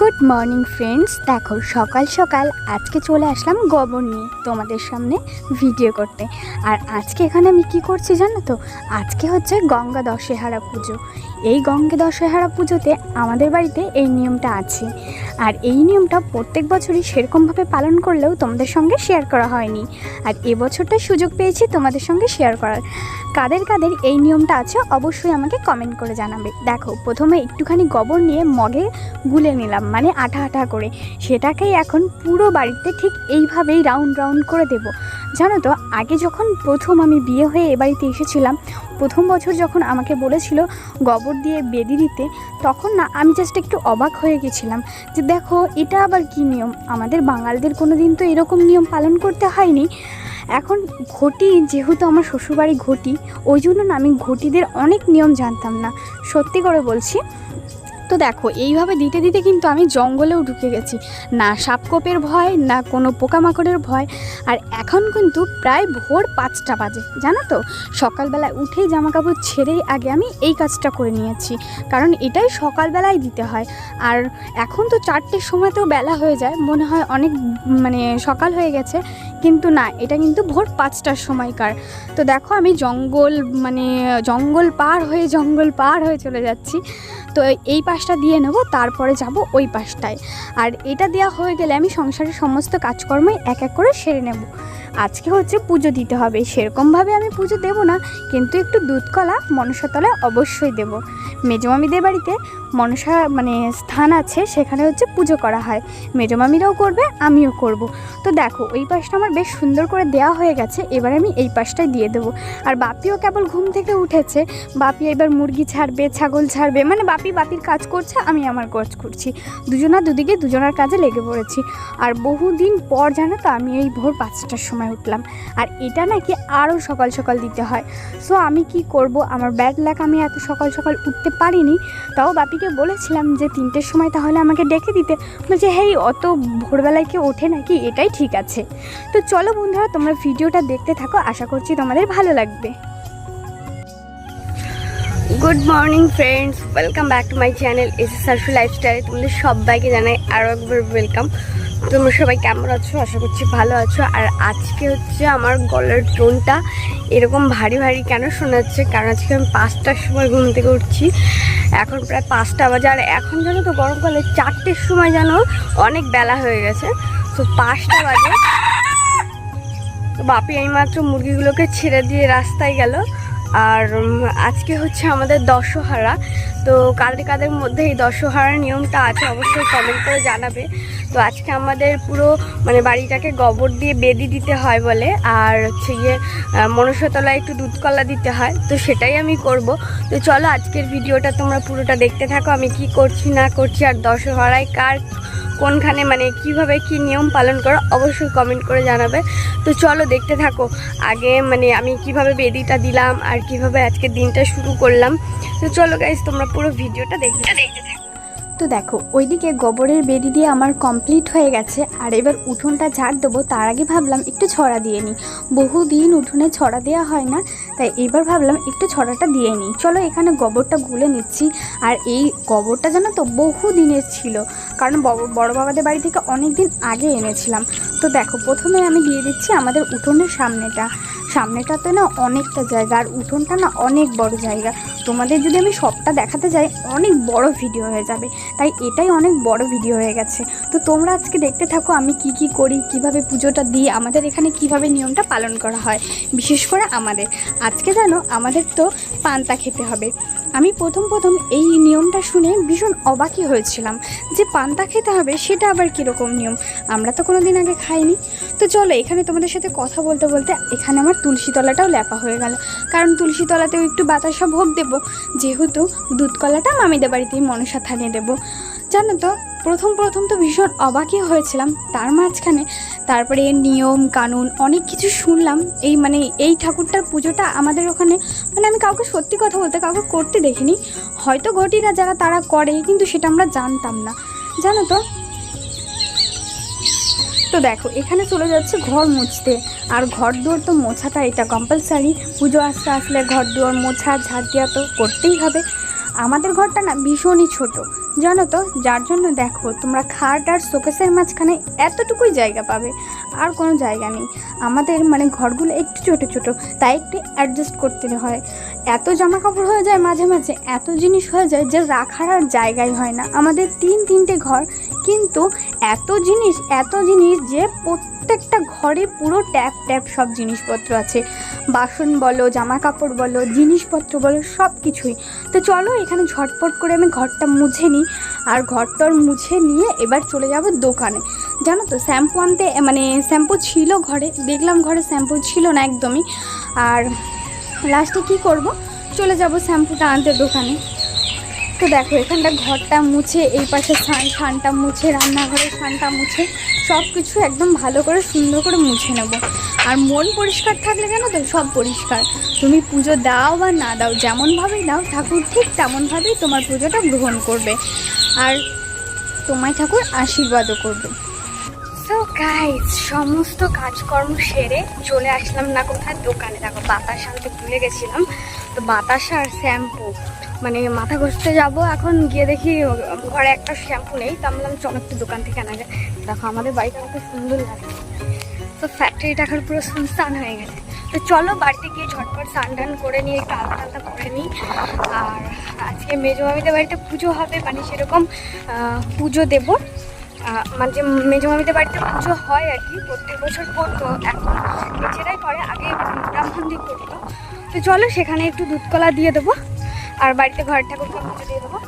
Good morning friends দেখো, সকাল সকাল আজকে চলে আসলাম গোবর নিয়ে তোমাদের সামনে ভিডিও করতে। আর আজকে এখানে আমি কি করছি জানো তো? আজকে হচ্ছে গঙ্গা দশেহারা পুজো। এই গঙ্গা দশেহারা পুজোতে আমাদের বাড়িতে এই নিয়মটা আছে। আর এই নিয়মটা প্রত্যেক বছরই সেরকমভাবে পালন করলেও তোমাদের সঙ্গে শেয়ার করা হয়নি। আর এবছরটা সুযোগ পেয়েছি তোমাদের সঙ্গে শেয়ার করার। কাদের কাদের এই নিয়মটা আছে অবশ্যই আমাকে কমেন্ট করে জানাবে। দেখো, প্রথমে একটুখানি গোবর নিয়ে মগে গুলে নিলাম। মানে আঠা আঠা করে। সেটাকেই এখন পুরো বাড়িতে ঠিক এইভাবেই রাউন্ড রাউন্ড করে দেব। জানো তো, আগে যখন প্রথম আমি বিয়ে হয়ে এ বাড়িতে এসেছিলাম, প্রথম বছর যখন আমাকে বলেছিল গোবর দিয়ে বেদি দিতে, তখন না আমি জাস্ট একটু অবাক হয়ে গেছিলাম যে দেখো, এটা আবার কী নিয়ম? আমাদের বাঙালদের কোনো দিন তো এরকম নিয়ম পালন করতে হয়নি। এখন ঘটি, যেহেতু আমার শ্বশুরবাড়ি ঘটি, ওই জন্য না আমি ঘটিদের অনেক নিয়ম জানতাম না। সত্যি করে বলছি তো দেখো, এইভাবে দিতে দিতে কিন্তু আমি জঙ্গলেও ঢুকে গেছি। না সাপকোপের ভয়, না কোনো পোকামাকড়ের ভয়। আর এখন কিন্তু প্রায় ভোর পাঁচটা বাজে, জানো তো? সকালবেলায় উঠেই জামা কাপড় ছেড়েই আগে আমি এই কাজটা করে নিয়েছি, কারণ এটাই সকালবেলায় দিতে হয়। আর এখন তো চারটের সময়তেও বেলা হয়ে যায়, মনে হয় অনেক মানে সকাল হয়ে গেছে, কিন্তু না, এটা কিন্তু ভোর পাঁচটার সময়কার। তো দেখো আমি জঙ্গল মানে জঙ্গল পার হয়ে জঙ্গল পার হয়ে চলে যাচ্ছি। তো এই পাশটা দিয়ে নেব, তারপরে যাব ওই পাশটায়। আর এটা দেওয়া হয়ে গেলে আমি সংসারের সমস্ত কাজকর্মই এক এক করে সেরে নেব। আজকে হচ্ছে পুজো দিতে হবে, সেরকমভাবে আমি পুজো দেব না, কিন্তু একটু দুধকলা মনসাতলায় অবশ্যই দেব। মেজমামিদের বাড়িতে মনসা মানে স্থান আছে, সেখানে হচ্ছে পুজো করা হয়। মেজমামিরাও করবে, আমিও করব। তো দেখো, ওই পাশটা আমার বেশ সুন্দর করে দেওয়া হয়ে গেছে, এবার আমি এই পাশটায় দিয়ে দেবো। আর বাপিও কেবল ঘুম থেকে উঠেছে, বাপি এবার মুরগি ছাড়বে, ছাগল ছাড়বে মানে বাপি বাপির কাজ করছে, আমি আমার কাজ করছি। দুজনা দুদিকে দুজনার কাজে লেগে পড়েছি। আর বহুদিন পর জানো তো, আমি এই ভোর পাঁচটার সময় উঠলাম। আর এটা নাকি আরও সকাল সকাল দিতে হয়। সো আমি কি করব? আমার ব্যাড লাক আমি এত সকাল সকাল উঠতে পারিনি। তাও বাপিকে বলেছিলাম যে, তিনটের সময় তাহলে আমাকে ডেকে দিতে। বলছে, হেই, অত ভোরবেলায় কেউ ওঠে নাকি? এটাই ঠিক আছে। তো চলো বন্ধুরা, তোমরা ভিডিওটা দেখতে থাকো। আশা করছি তোমাদের ভালো লাগবে। Good morning friends welcome back to my channel S S সার্ফি লাইফস্টাইলে তোমাদের সবাইকে জানাই আরও একবার ওয়েলকাম তোমরা সবাই কেমন আছো? আশা করছি ভালো আছো। আর আজকে হচ্ছে আমার গলার টোনটা এরকম ভারী ভারী কেন শোনাচ্ছে? কারণ আজকে আমি পাঁচটার সময় ঘুম থেকে উঠছি। এখন প্রায় পাঁচটা বাজে। আর এখন জানো তো গরমকালে চারটের সময় যেন অনেক বেলা হয়ে গেছে। তো পাঁচটা বাজে। তো বাপি এইমাত্র মুরগিগুলোকে ছেড়ে দিয়ে রাস্তায় গেল। আর আজকে হচ্ছে আমাদের দশহারা। তো কাদের কাদের মধ্যে এই দশহারার নিয়মটা আছে অবশ্যই কমেন্ট করে জানাবে। তো আজকে আমাদের পুরো মানে বাড়িটাকে গোবর দিয়ে বেদি দিতে হয় বলে, আর হচ্ছে গিয়ে মনসাতলায় একটু দুধ কলা দিতে হয়, তো সেটাই আমি করব। তো চলো আজকের ভিডিওটা তোমরা পুরোটা দেখতে থাকো, আমি কি করছি না করছি, আর দশহরায় কার কোনখানে মানে কীভাবে কি নিয়ম পালন করো, অবশ্যই কমেন্ট করে জানাবে। তো চলো দেখতে থাকো। আগে মানে আমি কীভাবে বেদিটা দিলাম আর কীভাবে আজকে দিনটা শুরু করলাম। তো চলো গাইজ তোমরা পুরো ভিডিওটা দেখতে দেখতে তো দেখো, ওইদিকে গোবরের বেদি দিয়ে আমার কমপ্লিট হয়ে গেছে। আর এবার উঠোনটা ঝাড় দেবো, তার আগে ভাবলাম একটু ছড়া দিয়ে নিই। বহুদিন উঠোনে ছড়া দেওয়া হয় না তাই এবার ভাবলাম একটু ছড়াটা দিয়ে নিই। চলো এখানে গোবরটা গুলে নিচ্ছি। আর এই গোবরটা জানো তো বহু দিনের ছিল, কারণ বড়- বাবাদের বাড়ি থেকে অনেক দিন আগে এনেছিলাম। তো দেখো, প্রথমে আমি দিয়ে দিচ্ছি আমাদের উঠোনের সামনেটা। সামনেটাতে না অনেকটা জায়গা, আর উঠোনটা না অনেক বড় জায়গা। তোমাদের যদি আমি সবটা দেখাতে যাই, অনেক বড় ভিডিও হয়ে যাবে। তাই এটাই অনেক বড় ভিডিও হয়ে গেছে। তো তোমরা আজকে দেখতে থাকো আমি কি কি করি, কীভাবে পুজোটা দিই, আমাদের এখানে কীভাবে নিয়মটা পালন করা হয়, বিশেষ করে আমাদের। আজকে জানো আমাদের তো পান্তা খেতে হবে। আমি প্রথম প্রথম এই নিয়মটা শুনে ভীষণ অবাকই হয়েছিলাম যে পান্তা খেতে হবে সেটা আবার কীরকম নিয়ম? আমরা তো কোনো দিন আগে খাইনি। তো চলো এখানে তোমাদের সাথে কথা বলতে বলতে এখানে আমার তুলসী তলাটাও ল্যাপা হয়ে গেল। কারণ তুলসী তলাতেও একটু বাতাসা ভোগ দেবো। যেহেতু দুধ কলাটা মামিদের বাড়িতেই মনসা থানিয়ে দেবো। জানো তো, প্রথম প্রথম তো ভীষণ অবাকই হয়েছিলাম। তার মাঝখানে তারপরে নিয়ম, কানুন অনেক কিছু শুনলাম। এই মানে এই ঠাকুরটার পুজোটা আমাদের ওখানে মানে আমি কাউকে সত্যি কথা বলতে কাউকে করতে দেখিনি। হয়তো ঘটিরা যারা তারা করে, কিন্তু সেটা আমরা জানতাম না। জানো তো? তো দেখো, এখানে চলে যাচ্ছে ঘর মুছতে। আর ঘর দুয়ার তো মোছাটা এটা কম্পালসারি পুজো আসতে আসলে ঘর দুয়ার মোছা ঝাড় দেওয়া তো করতেই হবে। আমাদের ঘরটা না ভীষণই ছোট। জানো তো? যার জন্য দেখো তোমরা খাট আর শোকেসের মাঝখানে এতটুকুই জায়গা পাবে। আর কোনো জায়গা নেই। আমাদের মানে ঘরগুলো একটু ছোটো ছোটো, তাই একটু অ্যাডজাস্ট করতে হয়। এত জামা কাপড় হয়ে যায় মাঝে মাঝে, এত জিনিস হয়ে যায় যে রাখার আর জায়গাই হয় না। আমাদের তিন তিনটে ঘর, কিন্তু এত জিনিস এত জিনিস যে প্রত্যেকটা ঘরে পুরো ট্যাপ ট্যাপ সব জিনিসপত্র আছে। বাসন বলো জামা কাপড় বলো, জিনিসপত্র বলো, সব কিছুই। তো চলো এখানে ঝটপট করে আমি ঘরটা মুছে নিই। আর ঘরটর মুছে নিয়ে এবার চলে যাব দোকানে। জানো তো, শ্যাম্পু আনতে মানে শ্যাম্পু ছিল ঘরে, দেখলাম ঘরে শ্যাম্পু ছিল না একদমই। আর লাস্টে কি করব? চলে যাব শ্যাম্পুটা আনতে দোকানে। তো দেখো, এখানটা ঘরটা মুছে, এই পাশে ছান ছানটা মুছে রান্নাঘরের ছানটা মুছে সব কিছু একদম ভালো করে, সুন্দর করে মুছে নেব। আর মন পরিষ্কার থাকলে জানো তো, সব পরিষ্কার। তুমি পুজো দাও বা না দাও যেমনভাবেই দাও, ঠাকুর ঠিক তেমনভাবেই তোমার পুজোটা গ্রহণ করবে। আর তোমায় ঠাকুর আশীর্বাদও করবে। সমস্ত কাজকর্ম সেরে চলে আসলাম না কোথায়? দোকানে। দেখো, বাতাস আনতে ভুলে গেছিলাম। তো বাতাসা আর শ্যাম্পু। মানে মাথা ঘষতে যাব এখন, গিয়ে দেখি ঘরে একটা শ্যাম্পু নেই। তো বললাম চলো দোকান থেকে আনা যায় দেখো, আমাদের বাড়িটা কত সুন্দর লাগে। তো ফ্যাক্টরিটা এখন পুরো সুনসান হয়ে গেছে। তো চলো বাড়িতে গিয়ে ঝটপট স্নান টান করে নিয়ে একটু আলাদা আলাদা করে নিই। আর আজকে মেজো বাড়িতে পুজো হবে মানে সেরকম পুজো দেবো। মানে যে মেজো মামিদের বাড়িতে পুজো হয় আর কি, প্রত্যেক বছর করতো, এখন নিজেরাই করে আগে ব্রাহ্মণ দিয়ে করতো। তো চলো সেখানে একটু দুধকলা দিয়ে দেবো, আর বাড়িতে ঘর ঠাকুরকে পুজো দিয়ে দেবো।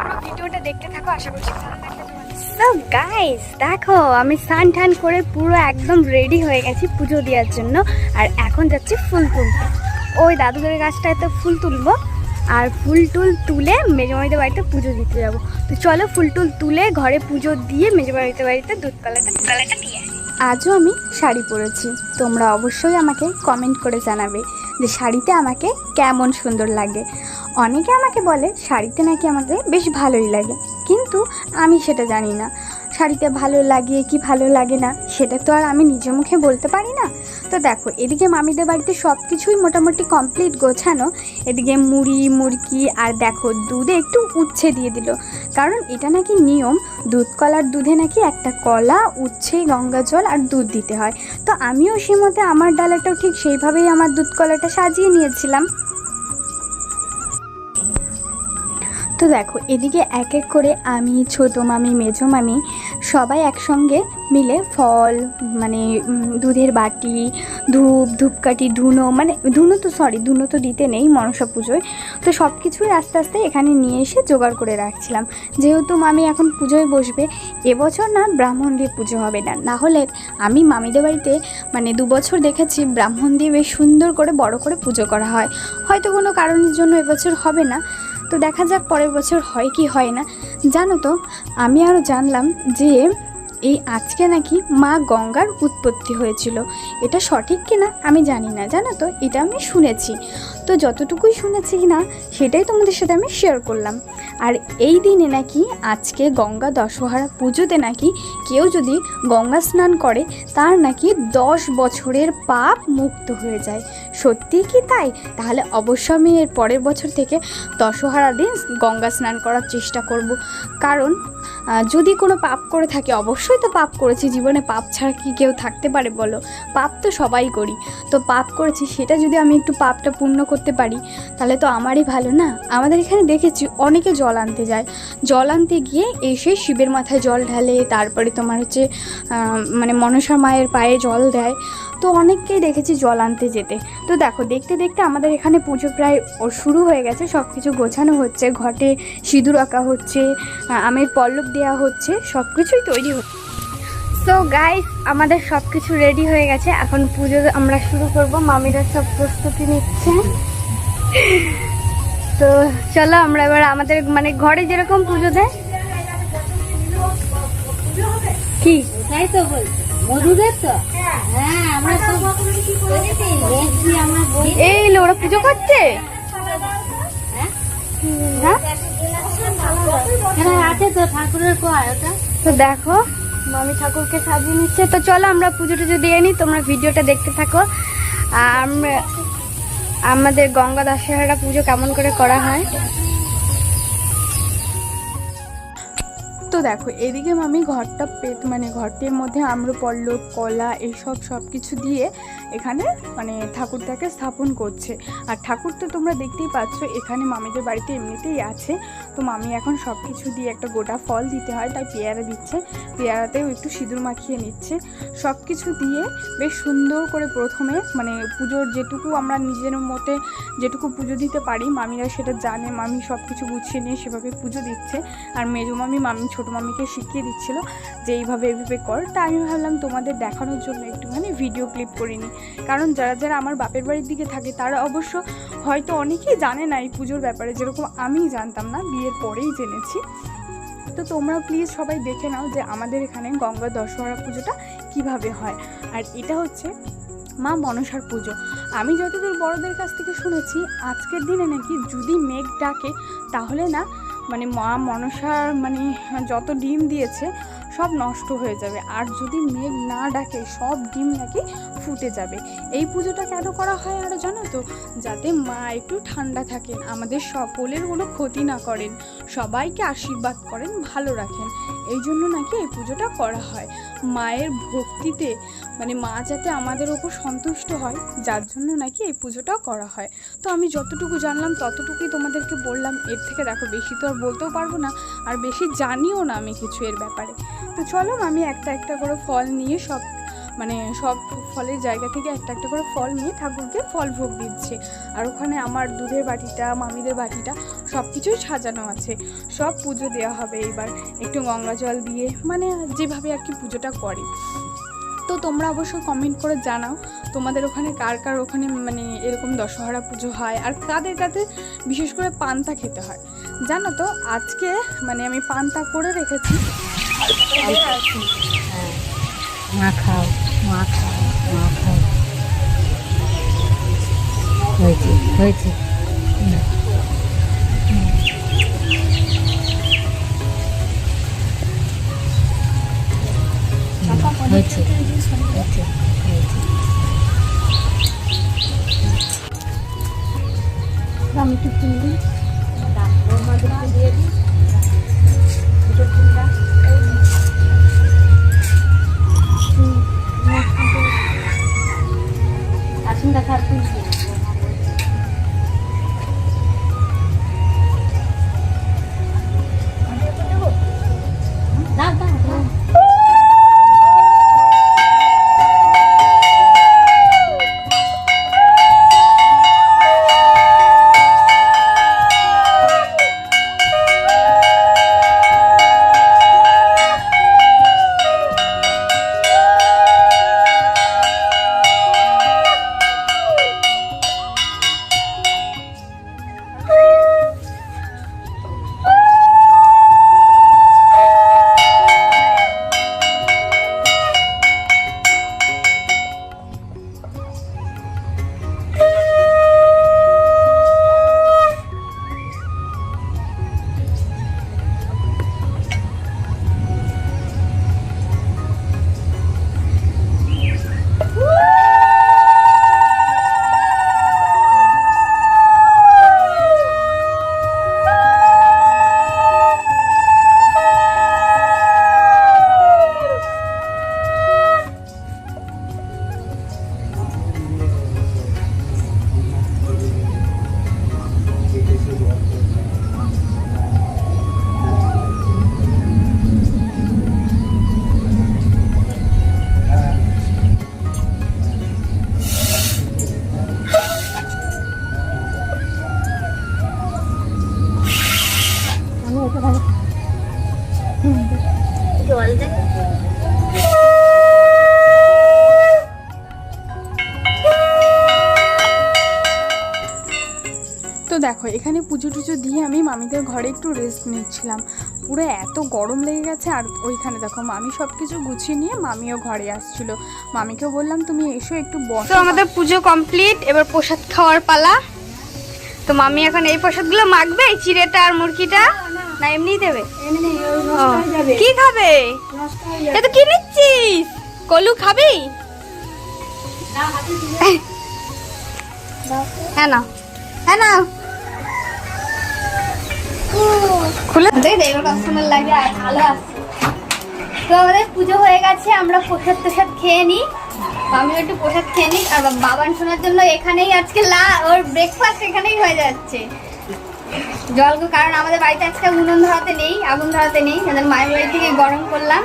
পুরো ভিডিওটা দেখতে থাকো, আশা করছি সো গাইস দেখো, আমি স্নান টান করে পুরো একদম রেডি হয়ে গেছি পুজো দেওয়ার জন্য, আর এখন যাচ্ছি ফুল তুলতে। ওই দাদুদের গাছটায় তো ফুল তুলবো, আর ফুল টুল তুলে মেজমাইদের বাড়িতে পুজো দিতে যাব। তো চলো ফুলটুল তুলে ঘরে পুজো দিয়ে মেজে বাড়িতে বাড়িতে দুধ কলাটা কলাটা দিয়ে আজও আমি শাড়ি পরেছি। তোমরা অবশ্যই আমাকে কমেন্ট করে জানাবে যে শাড়িতে আমাকে কেমন সুন্দর লাগে। অনেকে আমাকে বলে শাড়িতে নাকি আমাকে বেশ ভালোই লাগে। কিন্তু আমি সেটা জানি না। শাড়িতে ভালো লাগে কি ভালো লাগে না, সেটা তো আর আমি নিজে মুখে বলতে পারি না। তো দেখো, এদিকে মামিদের বাড়িতে সব কিছুই মোটামুটি কমপ্লিট গোছানো, এদিকে মুড়ি মুরগি আর দেখো, দুধে একটু উচ্ছে দিয়ে দিল। কারণ এটা নাকি নিয়ম, দুধ কলার দুধে নাকি একটা কলা, উচ্ছে, গঙ্গা জল আর দুধ দিতে হয়। তো আমিও সে মতে আমার ডালাটাও ঠিক সেইভাবেই আমার দুধ কলাটা সাজিয়ে নিয়েছিলাম। তো দেখো, এদিকে এক এক করে আমি, ছোটো মামি, মেজো মামি সবাই একসঙ্গে মিলে ফল মানে দুধের বাটি, ধূপ, ধূপকাঠি, ধুনো মানে ধুনো তো সরি ধুনো তো দিতে নেই মনসা পুজোয়। তো সব কিছুই আস্তে আস্তে এখানে নিয়ে এসে জোগাড় করে রাখছিলাম। যেহেতু মামি এখন পুজোয় বসবে, এবছর না ব্রাহ্মণ দিয়ে পুজো হবে না। না হলে আমি মামিদের বাড়িতে মানে দু বছর দেখেছি ব্রাহ্মণ দিয়ে বেশ সুন্দর করে বড় করে পুজো করা হয়। হয়তো কোনো কারণের জন্য এবছর হবে না তো দেখা যাক পরের বছর হয় কি হয় না। জানো তো, আমি আরও জানলাম যে এই আজকে নাকি মা গঙ্গার উৎপত্তি হয়েছিল। এটা সঠিক কিনা আমি জানি না, জানো তো? এটা আমি শুনেছি। তো যতটুকুই শুনেছি না, সেটাই তোমাদের সাথে আমি শেয়ার করলাম। আর এই দিনে নাকি আজকে গঙ্গা দশহরা পুজোতে নাকি কেউ যদি গঙ্গা স্নান করে, তার নাকি দশ বছরের পাপ মুক্ত হয়ে যায়। সত্যি কি তাই? তাহলে অবশ্য আমি এর পরের বছর থেকে দশহরা দিন গঙ্গা স্নান করার চেষ্টা করব। কারণ যদি কোনো পাপ করে থাকে, অবশ্যই তো পাপ করেছি। জীবনে পাপ ছাড়া কি কেউ থাকতে পারে বলো? পাপ তো সবাই করি। তো পাপ করেছি, সেটা যদি আমি একটু পাপটা পূর্ণ করতে পারি, তাহলে তো আমারই ভালো না? আমাদের এখানে দেখেছি, অনেকে জল আনতে যায়। জল আনতে গিয়ে এসে শিবের মাথায় জল ঢালে, তারপরে তোমার হচ্ছে মানে মনসা মায়ের পায়ে জল দেয়। তো অনেককেই দেখেছি জল আনতে যেতে। তো দেখো, দেখতে দেখতে আমাদের এখানে পুজো প্রায় ও শুরু হয়ে গেছে সব কিছু গোছানো হচ্ছে, ঘটে সিঁদুর আঁকা হচ্ছে আমের পল্লব দেওয়া হচ্ছে সব কিছুই তৈরি হচ্ছে সো গাইস আমাদের সব কিছু রেডি হয়ে গেছে, এখন পুজো আমরা শুরু করব, মামিরা সব প্রস্তুতি নিচ্ছে। তো চলো আমরা এবার আমাদের মানে ঘরে যেরকম পুজো দেয়। কি? তাই তো বলছি তো? হ্যাঁ। আমরা বই এই ওরা পুজো করছে? হ্যাঁ? তো দেখো মামি ঠাকুরকে সাজিয়ে নিচ্ছে। তো চলো আমরা পুজো টুজো দিয়ে নিই তোমরা ভিডিওটা দেখতে থাকো। আর আমাদের গঙ্গা দশহরা পুজো কেমন করে করা হয়? তো দেখো, এদিকে আমি ঘরটা পেত মানে ঘরটির মধ্যে আম্রপল্লব কলা, এসব সব কিছু দিয়ে এখানে মানে ঠাকুরটাকে স্থাপন করছে। আর ঠাকুর তো তোমরা দেখতেই পাচ্ছ, এখানে মামিদের বাড়িতে এমনিতেই আছে। তো মামি এখন সব কিছু দিয়ে একটা গোটা ফল দিতে হয়, তাই পেয়ারা দিচ্ছে। পেয়ারাতেও একটু সিঁদুর মাখিয়ে নিচ্ছে। সব কিছু দিয়ে বেশ সুন্দর করে প্রথমে মানে পুজোর যেটুকু আমরা নিজের মতে যেটুকু পুজো দিতে পারি, মামিরা সেটা জানে, মামি সব কিছু গুছিয়ে নিয়ে সেভাবে পুজো দিচ্ছে। আর মেজো মামি মামি ছোটো মামিকে শিখিয়ে দিচ্ছিল যে এইভাবে এইভাবে কর। তা আমি ভাবলাম তোমাদের দেখানোর জন্য একটুখানি ভিডিও ক্লিপ করিনি কারণ যারা যারা আমার বাপের বাড়ির দিকে থাকে, তারা অবশ্য হয়তো অনেকেই জানে না এই পুজোর ব্যাপারে, যেরকম আমি জানতাম না, বিয়ের পরেই জেনেছি। তো তোমরা প্লিজ সবাই দেখে নাও যে আমাদের এখানে গঙ্গা দশহরা পুজোটা কীভাবে হয়। আর এটা হচ্ছে মা মনসার পুজো। আমি যতদূর বড়দের কাছ থেকে শুনেছি, আজকের দিনে নাকি যদি মেঘ ডাকে, তাহলে না মানে মা মনসার মানে যত ডিম দিয়েছে, সব নষ্ট হয়ে যাবে। আর যদি মেঘ না ডাকে, সব ডিম নাকি ফুটে যাবে। এই পুজোটা কেন করা হয় আরও জানো তো? যাতে মা একটু ঠান্ডা থাকেন, আমাদের সকলের কোনো ক্ষতি না করেন, সবাইকে আশীর্বাদ করেন, ভালো রাখেন। এই জন্য নাকি এই পুজোটা করা হয়। মায়ের ভক্তিতে মানে মা যাতে আমাদের ওপর সন্তুষ্ট হয়, যার জন্য নাকি এই পুজোটা করা হয়। তো আমি যতটুকু জানলাম, ততটুকুই তোমাদেরকে বললাম। এর থেকে দেখো, বেশি তো আর বলতেও পারব না, আর বেশি জানিও না আমি কিছু এর ব্যাপারে। তো চলো, আমি একটা একটা করে ফল নিয়ে সব মানে সব ফলের জায়গা থেকে একটা একটা করে ফল নিয়ে ঠাকুরকে ফল ভোগ দিচ্ছে। আর ওখানে আমার দুধের বাটিটা, মামিদের বাটিটা সব কিছুই সাজানো আছে। সব পুজো দেওয়া হবে এবার একটু গঙ্গা জল দিয়ে মানে যেভাবে আর কি পুজোটা করে। তো তোমরা অবশ্যই কমেন্ট করে জানাও, তোমাদের ওখানে কার কার ওখানে মানে এরকম দশহরা পুজো হয়, আর কাদের কাদের বিশেষ করে পান্তা খেতে হয়। জানো তো, আজকে মানে আমি পান্তা করে রেখেছি। খাও মা খাও মা খাও হয়েছে হয়েছে তো দেখো, এখানে পুজো টুজো দিয়ে আমি মামিদের ঘরে একটু রেস্ট নিচ্ছিলাম। পুরো এত গরম লেগে গেছে, আর ওইখানে দেখো, মামি সব কিছু গুছিয়ে নিয়ে মামিও ঘরে আসছিল। মামিকেও বললাম, তুমি এসো, একটু বসো। আমাদের পুজো কমপ্লিট এবার প্রসাদ খাওয়ার পালা। তো মামি এখন এই প্রসাদগুলো মাখবে চিড়েটা আর মুরগিটা? না এমনিই দেবে। কি খাবে? এ তো কি নিচ্ছিস? কলু খাবি? হ্যাঁ না হ্যাঁ না খুলে এবার লাগে আসছে তো আমাদের পুজো হয়ে গেছে আমরা প্রসাদ প্রসাদ খেয়ে নিই। আমিও একটু প্রসাদ খেয়ে নিই। আর বাবান শোনার জন্য এখানেই আজকে লা ওর ব্রেকফাস্ট এখানেই হয়ে যাচ্ছে। জল কারণ আমাদের বাড়িতে আজকে উনুন ধরাতে নেই, আগুন ধরাতে নেই। আমাদের মায়ের বাড়ি থেকে গরম করলাম।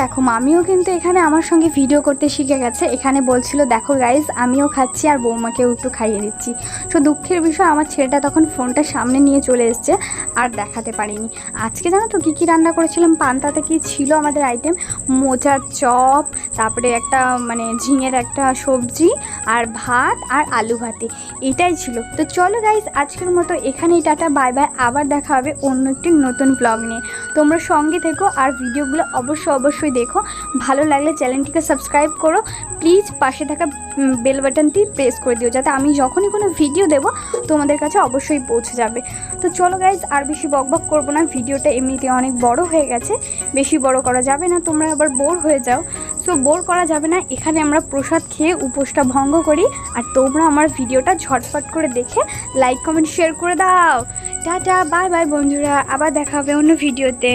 দেখো, মামিও কিন্তু এখানে আমার সঙ্গে ভিডিও করতে শিখে গেছে। এখানে বলছিল, দেখো গাইজ আমিও খাচ্ছি আর বৌমাকেও একটু খাইয়ে দিচ্ছি। তো দুঃখের বিষয়, আমার ছেলেটা তখন ফোনটা সামনে নিয়ে চলে এসছে, আর দেখাতে পারিনি। আজকে জানো তো কী কী রান্না করেছিলাম? পান্তাতে কি ছিল আমাদের আইটেম মোচার চপ, তারপরে একটা মানে ঝিঙের একটা সবজি, আর ভাত, আর আলু ভাতে। এটাই ছিল। তো চলো গাইজ আজকের মতো এখানেই টাটা, বাই বাই। আবার দেখা হবে অন্য একটি নতুন ব্লগ নিয়ে। তোমরা সঙ্গে থেকো, আর ভিডিওগুলো অবশ্যই অবশ্যই দেখো। ভালো লাগলে চ্যানেলটিকে সাবস্ক্রাইব করো। প্লিজ পাশে থাকা বেল বাটনটি প্রেস করে দিও যাতে আমি যখনই কোনো ভিডিও দেব তোমাদের কাছে অবশ্যই পৌঁছে যাবে। তো চলো গাইজ আর বেশি বকবক করব না। ভিডিওটা এমনিতে অনেক বড় হয়ে গেছে। বেশি বড় করা যাবে না। তোমরা আবার বোর হয়ে যাও। সো বোর করা যাবে না। এখানে আমরা প্রসাদ খেয়ে উপোসটা ভঙ্গ করি। আর তোমরা আমার ভিডিওটা ঝটপট করে দেখে লাইক কমেন্ট শেয়ার করে দাও। টাটা বাই বাই বন্ধুরা। আবার দেখা হবে অন্য ভিডিওতে।